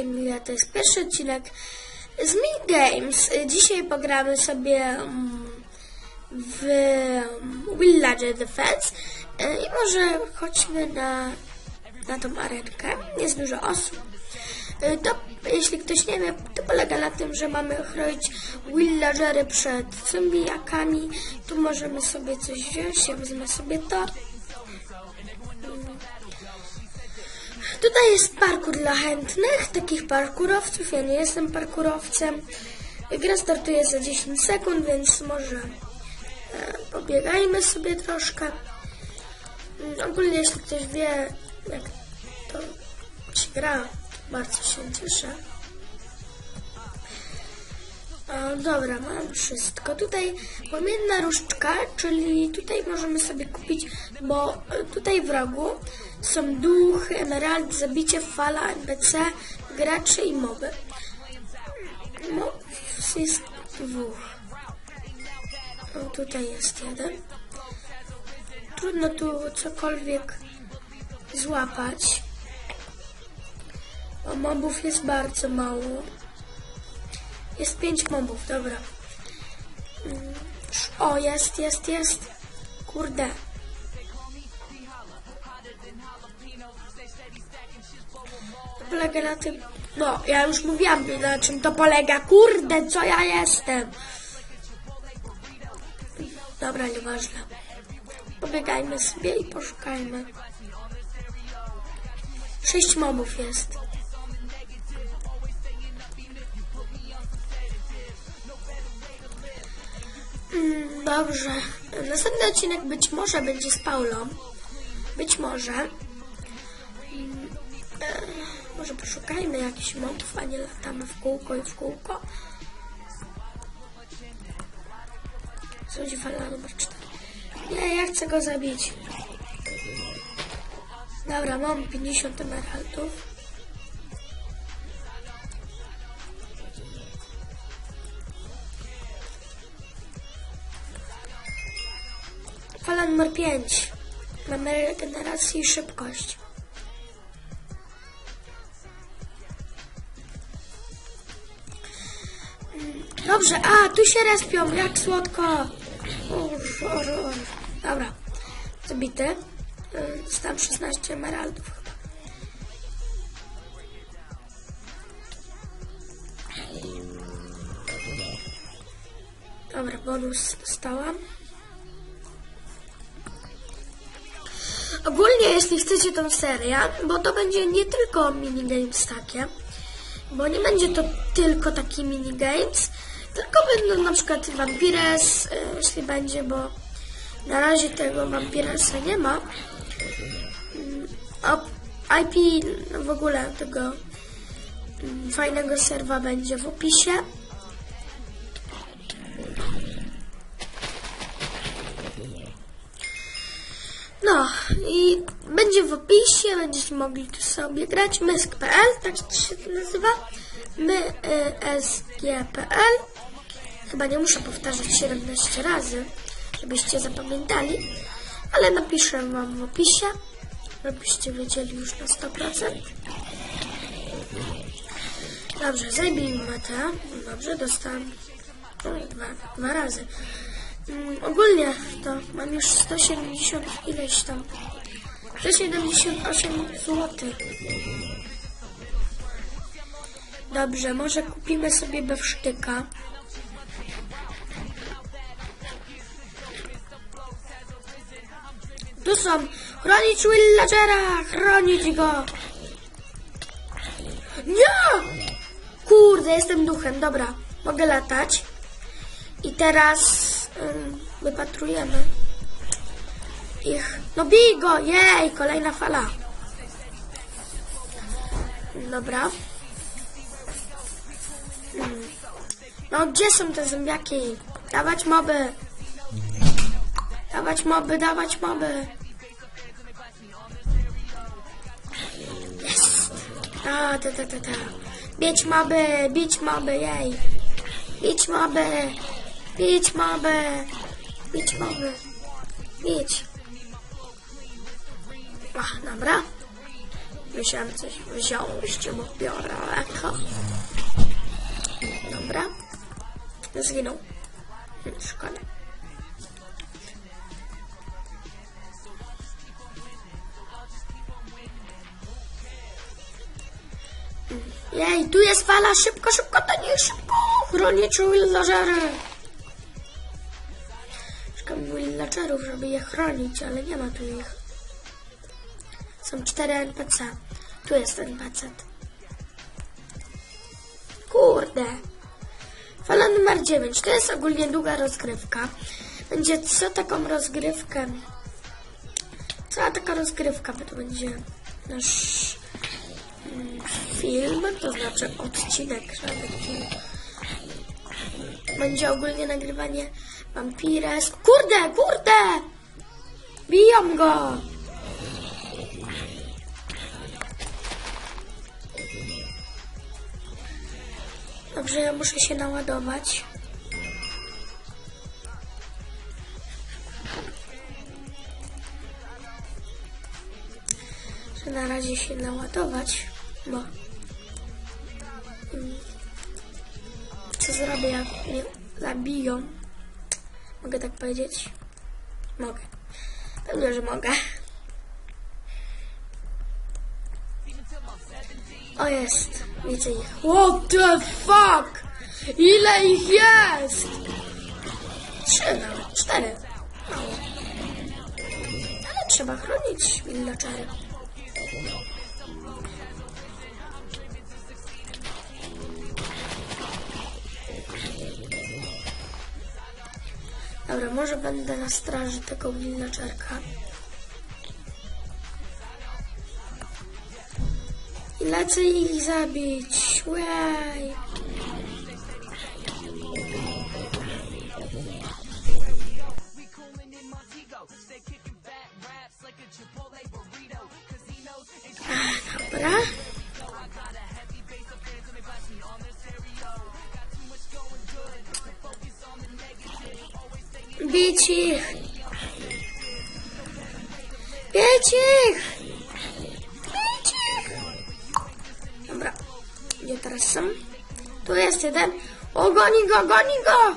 Emilia, to jest pierwszy odcinek z Mini Games. Dzisiaj pogramy sobie mm, w mm, Villager Defense i może chodźmy na, na tą arenkę. Jest dużo osób. E, To, jeśli ktoś nie wie, to polega na tym, że mamy chronić villagery przed zombiakami. Tu możemy sobie coś wziąć, ja wezmę sobie to. Tutaj jest parkour dla chętnych, takich parkurowców. Ja nie jestem parkurowcem. Gra startuje za 10 sekund, więc może e, pobiegajmy sobie troszkę. Mm, Ogólnie, jeśli ktoś wie, jak to się gra, to bardzo się cieszę. Dobra, mam wszystko. Tutaj płomienna różdżka, czyli tutaj możemy sobie kupić, bo e, tutaj w rogu są duchy, emerald, zabicie, fala, NPC, gracze i moby. No, jest dwóch. O, tutaj jest jeden. Trudno tu cokolwiek złapać. Bo mobów jest bardzo mało. Jest pięć mobów, dobra. Mm, O, jest, jest, jest. Kurde. Polega na tym... No, ja już mówiłam, na czym to polega. Kurde, co ja jestem? Dobra, nieważne. Pobiegajmy sobie i poszukajmy. Sześć mobów jest. Mm, Dobrze. Następny odcinek być może będzie z Paulą. Być może. Może poszukajmy jakichś mobów, a nie latamy w kółko i w kółko. Sądzi fala numer 4. Nie, ja chcę go zabić. Dobra, mam 50 emeraldów. Fala numer 5. Mamy regenerację i szybkość. Dobrze, a tu się respią, jak słodko. Uż. Dobra, zabity. Dostałem 16 emeraldów. Dobra, bonus dostałam. Ogólnie, jeśli chcecie tą serię, bo to będzie nie tylko minigames takie, bo nie będzie to tylko taki minigames, tylko będą na przykład Vampires, e, jeśli będzie, bo na razie tego Vampiresa nie ma. Mm, IP no w ogóle tego mm, fajnego serwa będzie w opisie. No i będzie w opisie, będziecie mogli tu sobie grać. Mysk.pl, tak się to nazywa. My.sg.pl Chyba nie muszę powtarzać 17 razy, żebyście zapamiętali, ale napiszę wam w opisie, żebyście wiedzieli już na 100%. Dobrze, zajmijmy to. Dobrze, dostałem o, dwa, dwa razy. Mm, ogólnie to mam już 170 ileś tam. 178 zł. Dobrze, może kupimy sobie bewsztyka. Tu są! Chronić Willagera! Chronić go! Nie! Kurde, jestem duchem, dobra. Mogę latać. I teraz wypatrujemy ich. No bij go! Jej! Kolejna fala. Dobra. Ym. No gdzie są te zombiaki? Dawać moby! Dawać moby, dawać moby! Jest! A, ta, ta, ta, ta. Bić moby, bić moby, jej! Bić moby! Bić moby! Bić moby! Bić! Ach, dobra. Musiałem coś wziąć, bo biorę eko. Dobra. Zginął. Szkoda. Jej, tu jest fala, szybko, szybko, to nie szybko. Chronić villagery. Szukam villagerów, żeby je chronić, ale nie ma tu ich. Są cztery NPC. Tu jest NPC. Kurde. Fala numer 9. To jest ogólnie długa rozgrywka. Będzie co taką rozgrywkę. Cała taka rozgrywka, bo to będzie nasz film, to znaczy odcinek, żaden film. Będzie ogólnie nagrywanie Vampires. Kurde, kurde! Biją go! Dobrze, ja muszę się naładować. Muszę na razie się naładować, mm, Co zrobię, jak mnie zabiją? Mogę tak powiedzieć? Mogę. Pewnie, że mogę. O jest, widzę ich. What the fuck? Ile ich jest? Trzy nawet, cztery. Mało. Ale trzeba chronić villagery. Dobra, może będę na straży tego villagerka. I lecę ich zabić. Łej. Teraz są? Tu jest jeden. O, goni go, goni go!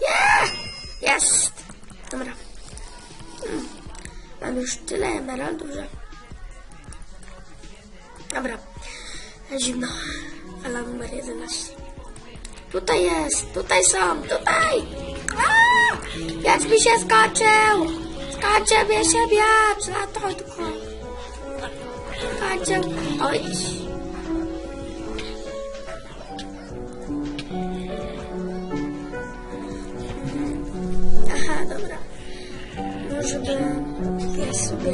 Nie! Jest! Dobra. Hmm. Mam już tyle emeraldów, że... Dobra. Zimno. Fala numer 11. Tutaj jest! Tutaj są! Tutaj! A! Wiatr mi się skoczył! Skoczył mi się wiatr! To tylko. Skoczył. Oj. Może by ja sobie.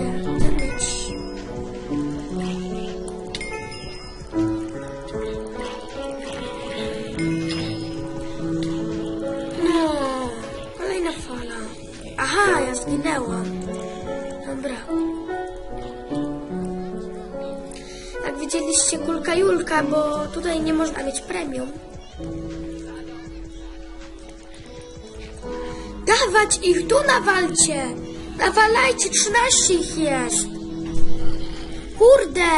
No, kolejna fala. Aha, ja zginęłam. Dobra. Jak widzieliście kulka Julka, bo tutaj nie można mieć premium. Dawać ich, tu nawalcie! Nawalajcie, 13 ich jest. Kurde!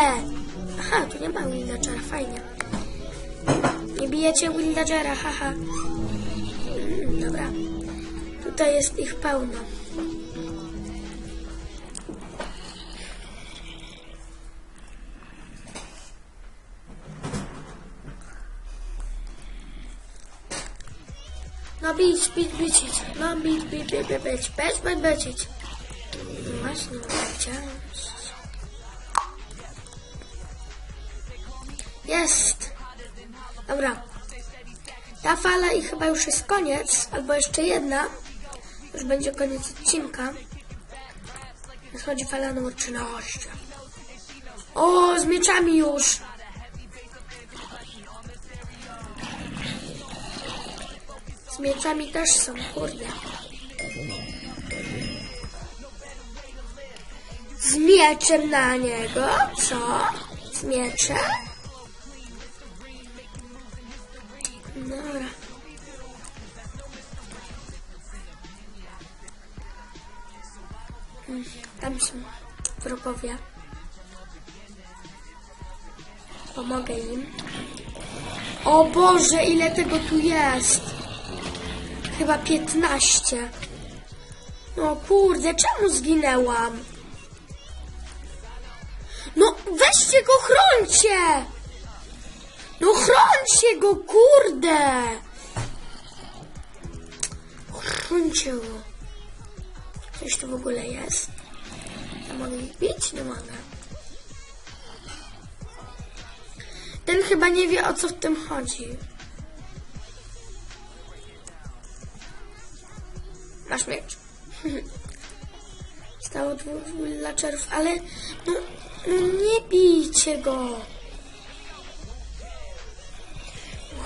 Aha, tu nie ma villagera, fajnie. Nie bijecie villagera, haha. Mm, dobra. Tutaj jest ich pełno. No bić, bić, bić, no bić, bić, bić, bić, bić, bić, bić, bić. Właśnie. Jest. Dobra. Ta fala i chyba już jest koniec, albo jeszcze jedna. Już będzie koniec odcinka. Schodzi fala numer 13. O, z mieczami już. Z mieczami też są, kurde. Z mieczem na niego? Co? Z mieczem? Dobra. Mm, Tam są wrogowie. Pomogę im. O Boże, ile tego tu jest! Chyba 15. No kurde, czemu zginęłam? No weźcie go, chrońcie! No chrońcie go, kurde! Chrońcie go. Coś tu w ogóle jest? Ja mogę ich? Nie mogę. Ten chyba nie wie o co w tym chodzi. Masz miecz. Stało dwóch villagerów, ale no, no nie bijcie go.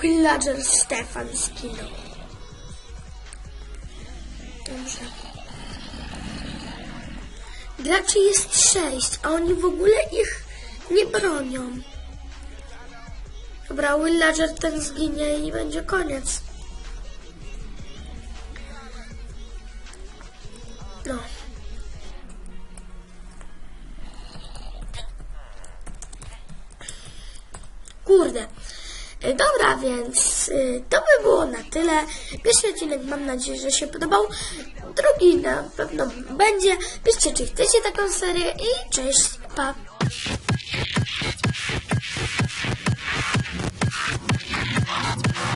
Villager Stefan skinął. Dobrze. Graczy jest sześć, a oni w ogóle ich nie bronią. Dobra, Villager ten zginie i będzie koniec. Kurde. E, Dobra, więc y, to by było na tyle. Pierwszy odcinek mam nadzieję, że się podobał. Drugi na pewno będzie. Piszcie, czy chcecie taką serię i cześć, pa!